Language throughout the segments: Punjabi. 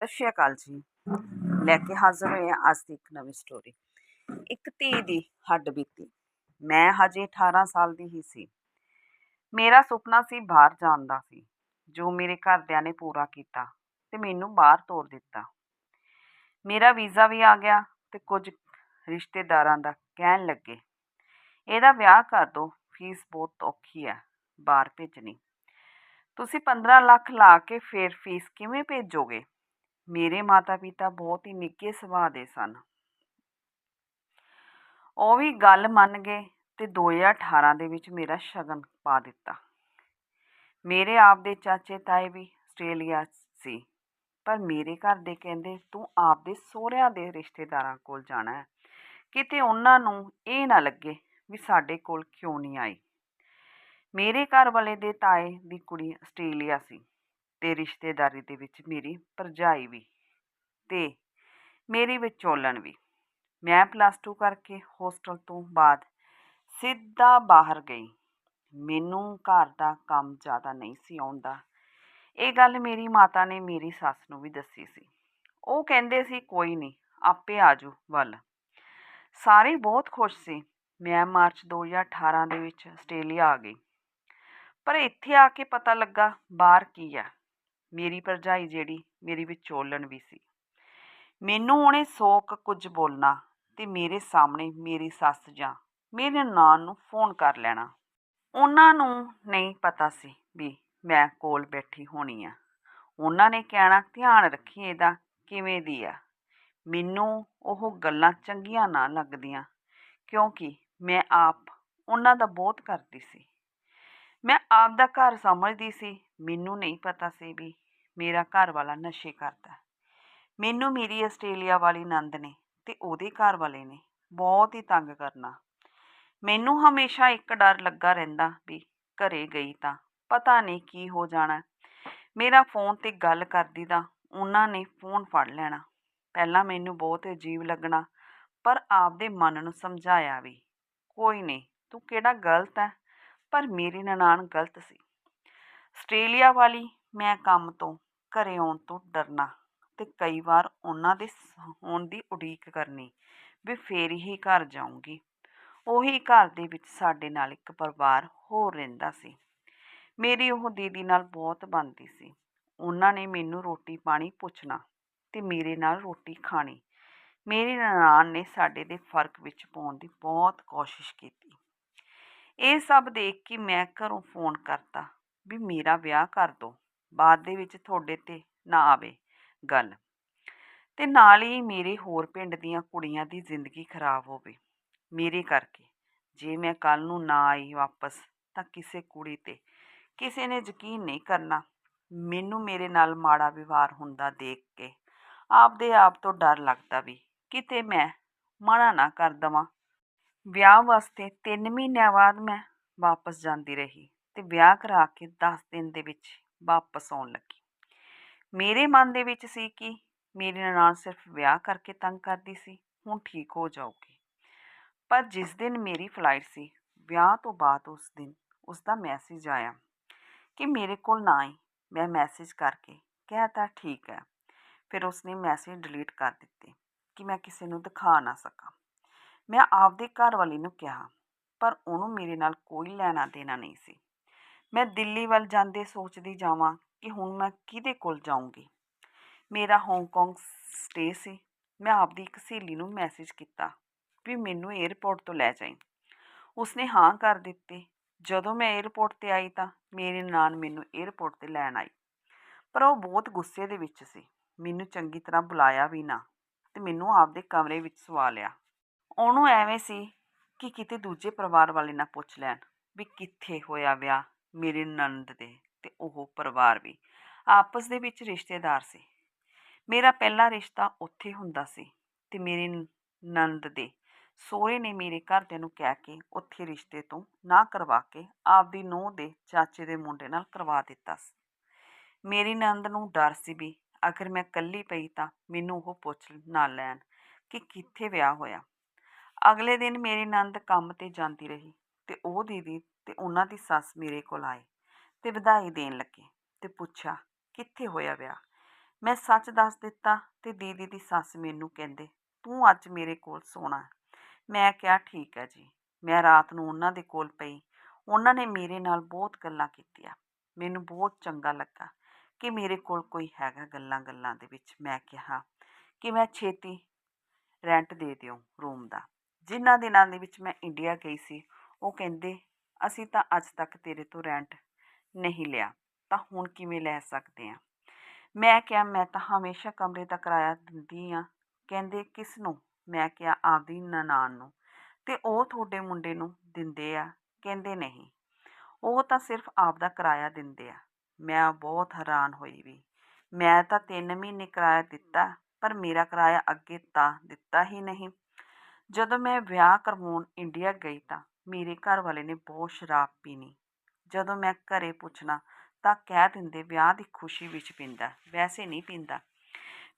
ਸਤਿ ਸ਼੍ਰੀ ਅਕਾਲ ਜੀ। ਲੈ ਕੇ ਹਾਜ਼ਰ ਹੋਏ ਹਾਂ ਅੱਜ ਦੀ ਇੱਕ ਨਵੀਂ ਸਟੋਰੀ ਇੱਕ ਧੀ ਦੀ ਹੱਡ ਬੀਤੀ। ਮੈਂ ਹਜੇ 18 ਸਾਲ ਦੀ ਹੀ ਸੀ। ਮੇਰਾ ਸੁਪਨਾ ਸੀ ਬਾਹਰ ਜਾਣ ਦਾ ਸੀ। ਜੋ ਮੇਰੇ ਘਰਦਿਆਂ ਨੇ ਪੂਰਾ ਕੀਤਾ ਤੇ ਮੈਨੂੰ ਬਾਹਰ ਤੋਰ ਦਿੱਤਾ। ਮੇਰਾ ਵੀਜ਼ਾ ਵੀ ਆ ਗਿਆ ਤੇ ਕੁਝ ਰਿਸ਼ਤੇਦਾਰਾਂ ਦਾ ਕਹਿਣ ਲੱਗੇ, ਇਹਦਾ ਵਿਆਹ ਕਰ ਦਿਓ ਫੀਸ ਬਹੁਤ ਔਖੀ ਹੈ, ਬਾਹਰ ਭੇਜਣੀ। ਤੁਸੀਂ 15 ਲੱਖ ਲਾ ਕੇ ਫਿਰ ਫੀਸ ਕਿਵੇਂ ਭੇਜੋਗੇ? ਮੇਰੇ ਮਾਤਾ-ਪਿਤਾ ਬਹੁਤ ਹੀ ਨਿੱਘੇ ਸੁਭਾਅ ਦੇ ਸਨ। ਉਹ ਵੀ ਗੱਲ ਮੰਨ ਗਏ ਤੇ 2018 ਦੇ ਵਿੱਚ ਮੇਰਾ ਸ਼ਗਨ ਪਾ ਦਿੱਤਾ। ਮੇਰੇ ਆਪ ਦੇ ਚਾਚੇ ਤਾਏ ਵੀ ਆਸਟ੍ਰੇਲੀਆ ਸੀ, ਪਰ ਮੇਰੇ ਘਰ ਦੇ ਕਹਿੰਦੇ, ਤੂੰ ਆਪਦੇ ਸਹੁਰਿਆਂ ਦੇ ਰਿਸ਼ਤੇਦਾਰਾਂ ਕੋਲ ਜਾਣਾ ਹੈ। ਕਿਤੇ ਉਹਨਾਂ ਨੂੰ ਇਹ ਨਾ ਲੱਗੇ ਵੀ ਸਾਡੇ ਕੋਲ ਕਿਉਂ ਨਹੀਂ ਆਈ? ਮੇਰੇ ਘਰ ਵਾਲੇ ਦੇ ਤਾਏ ਦੀ ਕੁੜੀ ਆਸਟ੍ਰੇਲੀਆ ਸੀ। ਅਤੇ ਰਿਸ਼ਤੇਦਾਰੀ ਦੇ ਵਿੱਚ ਮੇਰੀ ਭਰਜਾਈ ਵੀ ਅਤੇ ਮੇਰੀ ਵਿਚੋਲਣ ਵੀ। ਮੈਂ ਪਲੱਸ ਟੂ ਕਰਕੇ ਹੋਸਟਲ ਤੋਂ ਬਾਅਦ ਸਿੱਧਾ ਬਾਹਰ ਗਈ। ਮੈਨੂੰ ਘਰ ਦਾ ਕੰਮ ਜ਼ਿਆਦਾ ਨਹੀਂ ਸੀ ਆਉਂਦਾ। ਇਹ ਗੱਲ ਮੇਰੀ ਮਾਤਾ ਨੇ ਮੇਰੀ ਸੱਸ ਨੂੰ ਵੀ ਦੱਸੀ ਸੀ। ਉਹ ਕਹਿੰਦੇ ਸੀ, ਕੋਈ ਨਹੀਂ, ਆਪੇ ਆਜੂ ਵੱਲ। ਸਾਰੇ ਬਹੁਤ ਖੁਸ਼ ਸੀ। ਮੈਂ ਮਾਰਚ 2018 ਦੇ ਵਿੱਚ ਆਸਟ੍ਰੇਲੀਆ ਆ ਗਈ। ਪਰ ਇੱਥੇ ਆ ਕੇ ਪਤਾ ਲੱਗਾ, ਬਾਹਰ ਕੀ ਆ ਮੇਰੀ ਭਰਜਾਈ ਜਿਹੜੀ ਮੇਰੀ ਵਿਚੋਲਣ ਵੀ ਸੀ। ਮੈਨੂੰ ਉਹਨੇ ਸੋਕ ਕੁਝ ਬੋਲਣਾ ਤੇ ਮੇਰੇ ਸਾਹਮਣੇ ਮੇਰੀ ਸੱਸ ਜਾਂ ਮੇਰੇ ਨਾਨ ਨੂੰ ਫੋਨ ਕਰ ਲੈਣਾ। ਉਹਨਾਂ ਨੂੰ ਨਹੀਂ ਪਤਾ ਸੀ ਵੀ ਮੈਂ ਕੋਲ ਬੈਠੀ ਹੋਣੀ ਆ। ਉਹਨਾਂ ਨੇ ਕਹਿਣਾ, ਧਿਆਨ ਰੱਖੀ ਇਹਦਾ, ਕਿਵੇਂ ਦੀ ਆ? ਮੈਨੂੰ ਉਹ ਗੱਲਾਂ ਚੰਗੀਆਂ ਨਾ ਲੱਗਦੀਆਂ ਕਿਉਂਕਿ ਮੈਂ ਆਪ ਉਹਨਾਂ ਦਾ ਬਹੁਤ ਕਰਦੀ ਸੀ। ਮੈਂ ਆਪ ਦਾ ਘਰ ਸਮਝਦੀ ਸੀ। ਮੈਨੂੰ ਨਹੀਂ ਪਤਾ ਸੀ ਵੀ ਮੇਰਾ ਘਰ ਵਾਲਾ ਨਸ਼ੇ ਕਰਦਾ। ਮੈਨੂੰ ਮੇਰੀ ਆਸਟ੍ਰੇਲੀਆ ਵਾਲੀ ਨੰਦ ਨੇ ਤੇ ਉਹਦੇ ਘਰ ਵਾਲੇ ਨੇ ਬਹੁਤ ਹੀ ਤੰਗ ਕਰਨਾ। ਮੈਨੂੰ ਹਮੇਸ਼ਾ ਇੱਕ ਡਰ ਲੱਗਾ ਰਹਿੰਦਾ ਵੀ ਘਰੇ ਗਈ ਤਾਂ ਪਤਾ ਨਹੀਂ ਕੀ ਹੋ ਜਾਣਾ। ਮੇਰਾ ਫੋਨ ਤੇ ਗੱਲ ਕਰਦੀ ਤਾਂ ਉਹਨਾਂ ਨੇ ਫੋਨ ਫੜ ਲੈਣਾ। ਪਹਿਲਾਂ ਮੈਨੂੰ ਬਹੁਤ ਅਜੀਬ ਲੱਗਣਾ, ਪਰ ਆਪਦੇ ਮਨ ਨੂੰ ਸਮਝਾਇਆ ਵੀ, ਕੋਈ ਨਹੀਂ, ਤੂੰ ਕਿਹੜਾ ਗਲਤ ਹੈ? ਪਰ ਮੇਰੀ ਨਨਾਣ ਗਲਤ ਸੀ। ਆਸਟ੍ਰੇਲੀਆ ਵਾਲੀ ਮੈਂ ਕੰਮ ਤੋਂ ਘਰ ਆਉਣ ਤੋਂ ਡਰਨਾ ਅਤੇ ਕਈ ਵਾਰ ਉਹਨਾਂ ਦੇ ਹੋਣ ਦੀ ਉਡੀਕ ਕਰਨੀ ਵੀ ਫਿਰ ਹੀ ਘਰ ਜਾਊਂਗੀ। ਉਹੀ ਘਰ ਦੇ ਵਿੱਚ ਸਾਡੇ ਨਾਲ ਇੱਕ ਪਰਿਵਾਰ ਹੋਰ ਰਹਿੰਦਾ ਸੀ। ਮੇਰੀ ਉਹ ਦੀਦੀ ਨਾਲ ਬਹੁਤ ਬਣਦੀ ਸੀ। ਉਹਨਾਂ ਨੇ ਮੈਨੂੰ ਰੋਟੀ ਪਾਣੀ ਪੁੱਛਣਾ ਤੇ ਮੇਰੇ ਨਾਲ ਰੋਟੀ ਖਾਣੀ। ਮੇਰੀ ਨਨਾਣ ਨੇ ਸਾਡੇ ਦੇ ਫ਼ਰਕ ਵਿੱਚ ਪਾਉਣ ਦੀ ਬਹੁਤ ਕੋਸ਼ਿਸ਼ ਕੀਤੀ। ਇਹ ਸਭ ਦੇਖ ਕੇ ਮੈਂ ਘਰੋਂ ਫੋਨ ਕਰਤਾ ਵੀ ਮੇਰਾ ਵਿਆਹ ਕਰ ਦੋ। ਬਾਅਦ ਦੇ ਵਿੱਚ ਤੁਹਾਡੇ ਤੇ ਨਾ ਆਵੇ ਗੱਲ। ਤੇ ਨਾਲ ਹੀ ਮੇਰੇ ਹੋਰ ਪਿੰਡ ਦੀਆਂ ਕੁੜੀਆਂ ਦੀ ਜ਼ਿੰਦਗੀ ਖਰਾਬ ਹੋਵੇ। ਮੇਰੇ ਕਰਕੇ। ਜੇ ਮੈਂ ਕੱਲ ਨੂੰ ਨਾ ਆਈ ਵਾਪਸ, ਤਾਂ ਕਿਸੇ ਕੁੜੀ ਤੇ ਕਿਸੇ ਨੇ ਯਕੀਨ ਨਹੀਂ ਕਰਨਾ। ਮੈਨੂੰ ਮੇਰੇ ਨਾਲ ਮਾੜਾ ਵਿਵਹਾਰ ਹੁੰਦਾ ਦੇਖ ਕੇ। ਆਪਦੇ ਆਪ ਤੋਂ ਡਰ ਲੱਗਦਾ ਵੀ ਕਿਤੇ ਮੈਂ ਮਨਾ ਨਾ ਕਰ ਦਵਾਂ। ਵਿਆਹ ਵਾਸਤੇ 3 ਮਹੀਨਿਆਂ ਬਾਅਦ ਮੈਂ ਵਾਪਸ ਜਾਂਦੀ ਰਹੀ ਤੇ ਵਿਆਹ ਕਰਾ ਕੇ 10 ਦਿਨ ਦੇ ਵਿੱਚ ਵਾਪਸ ਆਉਣ ਲੱਗੀ। ਮੇਰੇ ਮਨ ਦੇ ਵਿੱਚ ਸੀ ਕਿ ਮੇਰੀ ਨਨਾਣ ਸਿਰਫ ਵਿਆਹ ਕਰਕੇ ਤੰਗ ਕਰਦੀ ਸੀ, ਹੁਣ ਠੀਕ ਹੋ ਜਾਊਗੀ। ਪਰ ਜਿਸ ਦਿਨ ਮੇਰੀ ਫਲਾਈਟ ਸੀ, ਵਿਆਹ ਤੋਂ ਬਾਅਦ ਉਸ ਦਿਨ ਉਸ ਦਾ ਮੈਸੇਜ ਆਇਆ ਕਿ ਮੇਰੇ ਕੋਲ ਨਾ ਆਈ। ਮੈਂ ਮੈਸੇਜ ਕਰਕੇ ਕਹਿਤਾ ਠੀਕ ਹੈ। ਫਿਰ ਉਸਨੇ ਮੈਸੇਜ ਡਿਲੀਟ ਕਰ ਦਿੱਤੇ ਕਿ ਮੈਂ ਕਿਸੇ ਨੂੰ ਦਿਖਾ ਨਾ ਸਕਾਂ। ਮੈਂ ਆਪਦੇ ਘਰ ਵਾਲੀ ਨੂੰ ਕਿਹਾ, ਪਰ ਉਹਨੂੰ ਮੇਰੇ ਨਾਲ ਕੋਈ ਲੈਣਾ ਦੇਣਾ ਨਹੀਂ ਸੀ। ਮੈਂ ਦਿੱਲੀ ਵੱਲ ਜਾਂਦੇ ਸੋਚਦੀ ਜਾਵਾਂ ਕਿ ਹੁਣ ਮੈਂ ਕਿਹਦੇ ਕੋਲ ਜਾਊਂਗੀ। ਮੇਰਾ ਹਾਂਗਕਾਂਗ ਸਟੇ ਸੀ। ਮੈਂ ਆਪਦੀ ਇੱਕ ਸਹੇਲੀ ਨੂੰ ਮੈਸੇਜ ਕੀਤਾ ਵੀ ਮੈਨੂੰ 에ਅਰਪੋਰਟ ਤੋਂ ਲੈ ਜਾਈਂ। ਉਸਨੇ ਹਾਂ ਕਰ ਦਿੱਤੀ। ਜਦੋਂ ਮੈਂ 에ਅਰਪੋਰਟ ਤੇ ਆਈ ਤਾਂ ਮੇਰੇ ਨਾਨ ਮੈਨੂੰ 에ਅਰਪੋਰਟ ਤੇ ਲੈਣ ਆਈ। ਪਰ ਉਹ ਬਹੁਤ ਗੁੱਸੇ ਦੇ ਵਿੱਚ ਸੀ। ਮੈਨੂੰ ਚੰਗੀ ਤਰ੍ਹਾਂ ਬੁਲਾਇਆ ਵੀ ਨਾ ਤੇ ਮੈਨੂੰ ਆਪਦੇ ਕਮਰੇ ਵਿੱਚ ਸਵਾ ਲਿਆ। ਉਹਨੂੰ ਐਵੇਂ ਸੀ ਕਿ ਕਿਤੇ ਦੂਜੇ ਪਰਿਵਾਰ ਵਾਲੇ ਨਾ ਪੁੱਛ ਲੈਣ ਵੀ ਕਿੱਥੇ ਹੋਇਆ ਵਿਆਹ। ਮੇਰੇ ਨੰਦ ਦੇ ਤੇ ਉਹ ਪਰਿਵਾਰ ਵੀ ਆਪਸ ਦੇ ਵਿੱਚ ਰਿਸ਼ਤੇਦਾਰ ਸੀ। ਮੇਰਾ ਪਹਿਲਾ ਰਿਸ਼ਤਾ ਉੱਥੇ ਹੁੰਦਾ ਸੀ ਤੇ ਮੇਰੇ ਨੰਦ ਦੇ ਸੋਹਰੇ ਨੇ ਮੇਰੇ ਘਰਦਿਆਂ ਨੂੰ ਕਹਿ ਕੇ ਉੱਥੇ ਰਿਸ਼ਤੇ ਤੋਂ ਨਾ ਕਰਵਾ ਕੇ ਆਪਦੀ ਨੂੰਹ ਦੇ ਚਾਚੇ ਦੇ ਮੁੰਡੇ ਨਾਲ ਕਰਵਾ ਦਿੱਤਾ ਸੀ। ਮੇਰੀ ਨੰਦ ਨੂੰ ਡਰ ਸੀ ਵੀ ਅਗਰ ਮੈਂ ਇਕੱਲੀ ਪਈ ਤਾਂ ਮੈਨੂੰ ਉਹ ਪੁੱਛ ਨਾ ਲੈਣ ਕਿ ਕਿੱਥੇ ਵਿਆਹ ਹੋਇਆ। ਅਗਲੇ ਦਿਨ ਮੇਰੀ ਨੰਦ ਕੰਮ ਤੇ ਜਾਂਦੀ ਰਹੀ ਤੇ ਉਹ ਦੀਦੀ ਤੇ ਉਹਨਾਂ ਦੀ ਸੱਸ ਮੇਰੇ ਕੋਲ ਆਏ ਤੇ ਵਧਾਈ ਦੇਣ ਲੱਗੇ ਤੇ ਪੁੱਛਿਆ, ਕਿੱਥੇ ਹੋਇਆ ਵਿਆਹ? ਮੈਂ ਸੱਚ ਦੱਸ ਦਿੱਤਾ ਤੇ ਦੀਦੀ ਦੀ ਸੱਸ ਮੈਨੂੰ ਕਹਿੰਦੇ, ਤੂੰ ਅੱਜ ਮੇਰੇ ਕੋਲ ਸੋਣਾ ਮੈਂ ਕਿਹਾ, ਠੀਕ ਹੈ ਜੀ। ਮੈਂ ਰਾਤ ਨੂੰ ਉਹਨਾਂ ਦੇ ਕੋਲ ਪਈ। ਉਹਨਾਂ ਨੇ ਮੇਰੇ ਨਾਲ ਬਹੁਤ ਗੱਲਾਂ ਕੀਤੀਆਂ। ਮੈਨੂੰ ਬਹੁਤ ਚੰਗਾ ਲੱਗਾ ਕਿ ਮੇਰੇ ਕੋਲ ਕੋਈ ਹੈਗਾ ਗੱਲਾਂ ਗੱਲਾਂ ਦੇ ਵਿੱਚ। ਮੈਂ ਕਿਹਾ, ਕਿ ਮੈਂ ਛੇਤੀ ਰੈਂਟ ਦੇ ਦਿਓ ਰੂਮ ਦਾ। ਜਿਨ੍ਹਾਂ ਦਿਨਾਂ ਦੇ ਵਿੱਚ ਮੈਂ ਇੰਡੀਆ ਗਈ ਸੀ, ਉਹ ਕਹਿੰਦੇ ਅਸੀਂ ਤਾਂ ਅੱਜ ਤੱਕ ਤੇਰੇ ਤੋਂ ਰੈਂਟ ਨਹੀਂ ਲਿਆ, ਤਾਂ ਹੁਣ ਕਿਵੇਂ ਲੈ ਸਕਦੇ ਹਾਂ ਮੈਂ ਕਿਹਾ, ਮੈਂ ਤਾਂ ਹਮੇਸ਼ਾ ਕਮਰੇ ਦਾ ਕਿਰਾਇਆ ਦਿੰਦੀ ਆ। ਕਹਿੰਦੇ, ਕਿਸ ਨੂੰ? ਮੈਂ ਕਿਹਾ, ਆਪਦੀ ਨਨਾਣ ਨੂੰ। ਤੇ ਉਹ ਤੁਹਾਡੇ ਮੁੰਡੇ ਨੂੰ ਦਿੰਦੇ ਆ? ਕਹਿੰਦੇ, ਨਹੀਂ। ਉਹ ਤਾਂ ਸਿਰਫ ਆਪਦਾ ਕਿਰਾਇਆ ਦਿੰਦੇ ਆ। ਮੈਂ ਬਹੁਤ ਹੈਰਾਨ ਹੋਈ ਵੀ। ਮੈਂ ਤਾਂ 3 ਮਹੀਨੇ ਕਿਰਾਇਆ ਦਿੱਤਾ, ਪਰ ਮੇਰਾ ਕਿਰਾਇਆ ਅੱਗੇ ਤਾਂ ਦਿੱਤਾ ਹੀ ਨਹੀਂ। ਜਦੋਂ ਮੈਂ ਵਿਆਹ ਕਰਵਾਉਣ ਇੰਡੀਆ ਗਈ ਤਾਂ ਮੇਰੇ ਘਰ ਵਾਲੇ ਨੇ ਬਹੁਤ ਸ਼ਰਾਬ ਪੀਣੀ। ਜਦੋਂ ਮੈਂ ਘਰ ਪੁੱਛਣਾ, ਤਾਂ ਕਹਿ ਦਿੰਦੇ, ਵਿਆਹ ਦੀ ਖੁਸ਼ੀ ਵਿੱਚ ਪੀਂਦਾ, ਵੈਸੇ ਨਹੀਂ ਪੀਂਦਾ।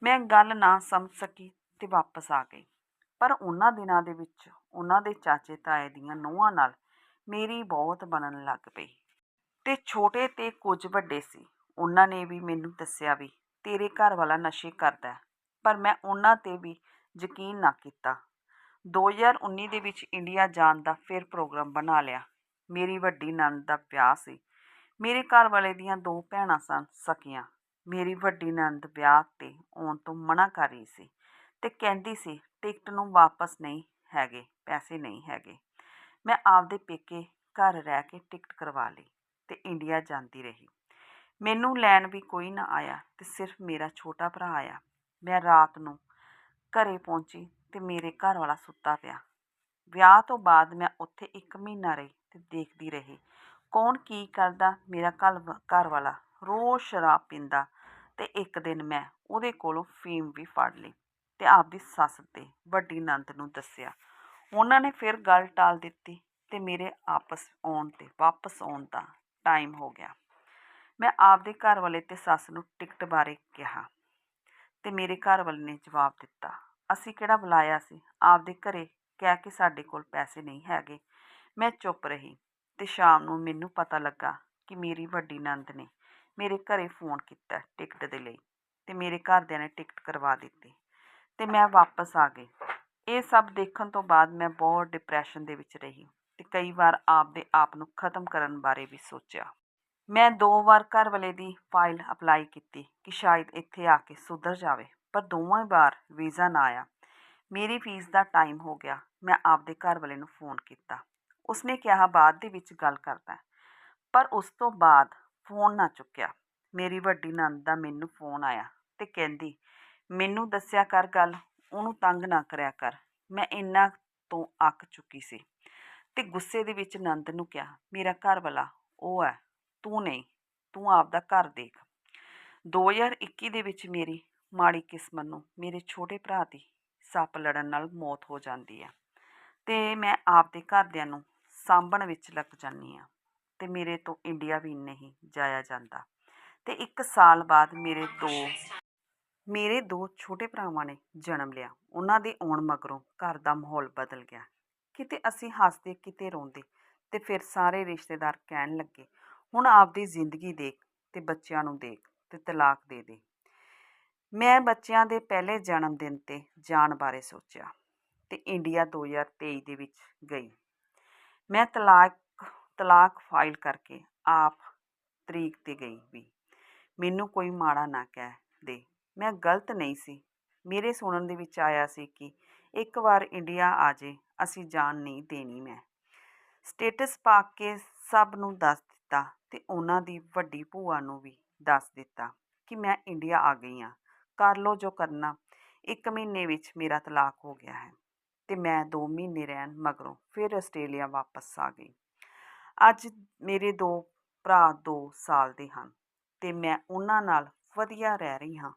ਮੈਂ ਗੱਲ ਨਾ ਸਮਝ ਸਕੀ ਤੇ ਵਾਪਸ ਆ ਗਈ। ਪਰ ਉਹਨਾਂ ਦਿਨਾਂ ਦੇ ਵਿੱਚ, ਉਹਨਾਂ ਦੇ ਚਾਚੇ ਤਾਏ ਦੀਆਂ ਨੂੰਹਾਂ ਨਾਲ ਮੇਰੀ ਬਹੁਤ ਬਣਨ ਲੱਗ ਪਈ। ਤੇ ਛੋਟੇ ਤੇ ਕੁਝ ਵੱਡੇ ਸੀ। ਉਹਨਾਂ ਨੇ ਵੀ ਮੈਨੂੰ ਦੱਸਿਆ ਵੀ, ਤੇਰੇ ਘਰ ਵਾਲਾ ਨਸ਼ੇ ਕਰਦਾ ਪਰ ਮੈਂ ਉਹਨਾਂ ਤੇ ਵੀ ਯਕੀਨ ਨਾ ਕੀਤਾ। 2019 ਦੇ ਵਿੱਚ ਇੰਡੀਆ ਜਾਣ ਦਾ ਫਿਰ ਪ੍ਰੋਗਰਾਮ ਬਣਾ ਲਿਆ। ਮੇਰੀ ਵੱਡੀ ਨਣਦ ਦਾ ਵਿਆਹ ਸੀ। ਮੇਰੇ ਘਰ ਵਾਲੇ ਦੀਆਂ ਦੋ ਭੈਣਾਂ ਸਨ, ਸਕੀਆਂ। ਮੇਰੀ ਵੱਡੀ ਨਣਦ ਵਿਆਹ ਤੇ ਆਉਣ ਤੋਂ ਮਨਾ ਕਰ ਰਹੀ ਸੀ ਅਤੇ ਕਹਿੰਦੀ ਸੀ, ਟਿਕਟ ਨੂੰ ਵਾਪਸ ਨਹੀਂ ਹੈਗੇ, ਪੈਸੇ ਨਹੀਂ ਹੈਗੇ। ਮੈਂ ਆਪਦੇ ਪੇਕੇ ਘਰ ਰਹਿ ਕੇ ਟਿਕਟ ਕਰਵਾ ਲਈ ਅਤੇ ਇੰਡੀਆ ਜਾਂਦੀ ਰਹੀ। ਮੈਨੂੰ ਲੈਣ ਵੀ ਕੋਈ ਨਾ ਆਇਆ ਤੇ ਸਿਰਫ ਮੇਰਾ ਛੋਟਾ ਭਰਾ ਆਇਆ। ਮੈਂ ਰਾਤ ਨੂੰ ਘਰੇ ਪਹੁੰਚੀ ਤੇ ਮੇਰੇ ਘਰ ਵਾਲਾ ਸੁੱਤਾ ਪਿਆ। ਵਿਆਹ ਤੋਂ ਬਾਅਦ ਮੈਂ ਉੱਥੇ ਇੱਕ ਮਹੀਨਾ ਰਹੀ ਤੇ ਦੇਖਦੀ ਰਹੀ। ਕੌਣ ਕੀ ਕਰਦਾ? ਮੇਰਾ ਘਰ ਘਰ ਵਾਲਾ। ਰੋਜ਼ ਸ਼ਰਾਬ ਪੀਂਦਾ ਤੇ ਇੱਕ ਦਿਨ ਮੈਂ ਉਹਦੇ ਕੋਲੋਂ ਫੀਮ ਵੀ ਫੜ ਲਈ ਤੇ ਆਪਦੀ ਸੱਸ ਤੇ ਵੱਡੀ ਨੰਦ ਨੂੰ ਦੱਸਿਆ। ਉਹਨਾਂ ਨੇ ਫਿਰ ਗੱਲ ਟਾਲ ਦਿੱਤੀ ਤੇ ਮੇਰੇ ਆਪਸ ਆਉਣ ਤੇ, ਵਾਪਸ ਆਉਣ ਦਾ ਟਾਈਮ ਹੋ ਗਿਆ। ਮੈਂ ਆਪਦੇ ਘਰ ਵਾਲੇ ਤੇ ਸੱਸ ਨੂੰ ਟਿਕਟ ਬਾਰੇ ਕਿਹਾ ਤੇ ਮੇਰੇ ਘਰ ਵਾਲੇ ਨੇ ਜਵਾਬ ਦਿੱਤਾ ਅਸੀਂ ਕਿਹੜਾ ਬੁਲਾਇਆ ਸੀ? ਆਪਦੇ ਘਰੇ ਕਹਿ ਕੇ ਸਾਡੇ ਕੋਲ ਪੈਸੇ ਨਹੀਂ ਹੈਗੇ। ਮੈਂ ਚੁੱਪ ਰਹੀ ਤੇ ਸ਼ਾਮ ਨੂੰ ਮੈਨੂੰ ਪਤਾ ਲੱਗਾ ਕਿ ਮੇਰੀ ਵੱਡੀ ਨੰਦ ਨੇ ਮੇਰੇ ਘਰੇ ਫੋਨ ਕੀਤਾ ਟਿਕਟ ਦੇ ਲਈ ਤੇ ਮੇਰੇ ਘਰਦਿਆਂ ਨੇ ਟਿਕਟ ਕਰਵਾ ਦਿੱਤੀ ਤੇ ਮੈਂ ਵਾਪਸ ਆ ਗਈ। ਇਹ ਸਭ ਦੇਖਣ ਤੋਂ ਬਾਅਦ ਮੈਂ ਬਹੁਤ ਡਿਪਰੈਸ਼ਨ ਦੇ ਵਿੱਚ ਰਹੀ ਤੇ ਕਈ ਵਾਰ ਆਪਦੇ ਆਪ ਨੂੰ ਖਤਮ ਕਰਨ ਬਾਰੇ ਵੀ ਸੋਚਿਆ। ਮੈਂ ਦੋ ਵਾਰ ਘਰ ਵਾਲੇ ਦੀ ਫਾਈਲ ਅਪਲਾਈ ਕੀਤੀ ਕਿ ਸ਼ਾਇਦ ਇੱਥੇ ਆ ਕੇ ਸੁਧਰ ਜਾਵੇ। ਪਰ ਦੋਵਾਂ ਵਾਰ ਵੀਜ਼ਾ ਨਾ ਆਇਆ। ਮੇਰੀ ਫੀਸ ਦਾ ਟਾਈਮ ਹੋ ਗਿਆ। ਮੈਂ ਆਪਦੇ ਘਰ ਵਾਲੇ ਨੂੰ ਫੋਨ ਕੀਤਾ। ਉਸਨੇ ਕਿਹਾ, ਬਾਅਦ ਦੇ ਵਿੱਚ ਗੱਲ ਕਰਦਾ ਪਰ ਉਸ ਤੋਂ ਬਾਅਦ ਫੋਨ ਨਾ ਚੁੱਕਿਆ। ਮੇਰੀ ਵੱਡੀ ਨੰਦ ਦਾ ਮੈਨੂੰ ਫੋਨ ਆਇਆ ਤੇ ਕਹਿੰਦੀ, ਮੈਨੂੰ ਦੱਸਿਆ ਕਰ ਗੱਲ, ਉਹਨੂੰ ਤੰਗ ਨਾ ਕਰਿਆ ਕਰ। ਮੈਂ ਇੰਨਾ ਤੋਂ ਅੱਕ ਚੁੱਕੀ ਸੀ। ਤੇ ਗੁੱਸੇ ਦੇ ਵਿੱਚ ਨੰਦ ਨੂੰ ਕਿਹਾ, ਮੇਰਾ ਘਰ ਵਾਲਾ ਉਹ ਹੈ। ਤੂੰ ਨਹੀਂ, ਤੂੰ ਆਪਦਾ ਘਰ ਦੇਖ। 2021 ਦੇ ਵਿੱਚ ਮੇਰੀ ਮਾੜੀ ਕਿਸਮਤ ਨੂੰ, ਮੇਰੇ ਛੋਟੇ ਭਰਾ ਦੀ ਸੱਪ ਲੜਨ ਨਾਲ ਮੌਤ ਹੋ ਜਾਂਦੀ ਹੈ ਤੇ ਮੈਂ ਆਪਦੇ ਘਰਦਿਆਂ ਨੂੰ ਸਾਂਭਣ ਵਿੱਚ ਲੱਗ ਜਾਂਦੀ ਹਾਂ ਤੇ ਮੇਰੇ ਤੋਂ ਇੰਡੀਆ ਵੀ ਨਹੀਂ ਜਾਇਆ ਜਾਂਦਾ। ਤੇ ਇੱਕ ਸਾਲ ਬਾਅਦ ਮੇਰੇ ਦੋ ਮੇਰੇ ਦੋ ਛੋਟੇ ਭਰਾਵਾਂ ਨੇ ਜਨਮ ਲਿਆ। ਉਹਨਾਂ ਦੇ ਆਉਣ ਮਗਰੋਂ ਘਰ ਦਾ ਮਾਹੌਲ ਬਦਲ ਗਿਆ। ਕਿਤੇ ਅਸੀਂ ਹੱਸਦੇ, ਕਿਤੇ ਰੋਂਦੇ ਤੇ ਫਿਰ ਸਾਰੇ ਰਿਸ਼ਤੇਦਾਰ ਕਹਿਣ ਲੱਗੇ, ਹੁਣ ਆਪਦੀ ਜ਼ਿੰਦਗੀ ਦੇਖ ਤੇ ਬੱਚਿਆਂ ਨੂੰ ਦੇਖ ਤੇ ਤਲਾਕ ਦੇ ਦੇ। ਮੈਂ ਬੱਚਿਆਂ ਦੇ ਪਹਿਲੇ ਜਨਮ ਦਿਨ ਤੇ ਜਾਣ ਬਾਰੇ ਸੋਚਿਆ ਤੇ ਇੰਡੀਆ 2023 ਦੇ ਵਿੱਚ ਗਈ। ਮੈਂ ਤਲਾਕ ਤਲਾਕ ਫਾਈਲ ਕਰਕੇ ਆਪ ਤਰੀਕ ਤੇ ਗਈ ਵੀ। ਮੈਨੂੰ ਕੋਈ ਮਾੜਾ ਨਾ ਕਹਿ ਦੇ। ਮੈਂ ਗਲਤ ਨਹੀਂ ਸੀ। ਮੇਰੇ ਸੁਣਨ ਦੇ ਵਿੱਚ ਆਇਆ ਸੀ ਕਿ ਇੱਕ ਵਾਰ ਇੰਡੀਆ ਆ ਜੇ, ਅਸੀਂ ਜਾਨ ਨਹੀਂ ਦੇਣੀ ਮੈਂ। ਸਟੇਟਸ ਪਾ ਕੇ ਸਭ ਨੂੰ ਦੱਸ ਦਿੱਤਾ ਤੇ ਉਹਨਾਂ ਦੀ ਵੱਡੀ ਭੂਆ ਨੂੰ ਵੀ ਦੱਸ ਦਿੱਤਾ ਕਿ ਮੈਂ ਇੰਡੀਆ ਆ ਗਈ ਹਾਂ ਕਰ ਲਓ ਜੋ ਕਰਨਾ। ਇੱਕ ਮਹੀਨੇ ਵਿੱਚ ਮੇਰਾ ਤਲਾਕ ਹੋ ਗਿਆ ਹੈ ਤੇ ਮੈਂ 2 ਮਹੀਨੇ ਰਹਿਣ ਮਗਰੋਂ ਫਿਰ ਆਸਟ੍ਰੇਲੀਆ ਵਾਪਸ ਆ ਗਈ। ਅੱਜ ਮੇਰੇ ਦੋ ਭਰਾ 2 ਸਾਲ ਦੇ ਹਨ ਤੇ ਮੈਂ ਉਹਨਾਂ ਨਾਲ ਵਧੀਆ ਰਹਿ ਰਹੀ ਹਾਂ।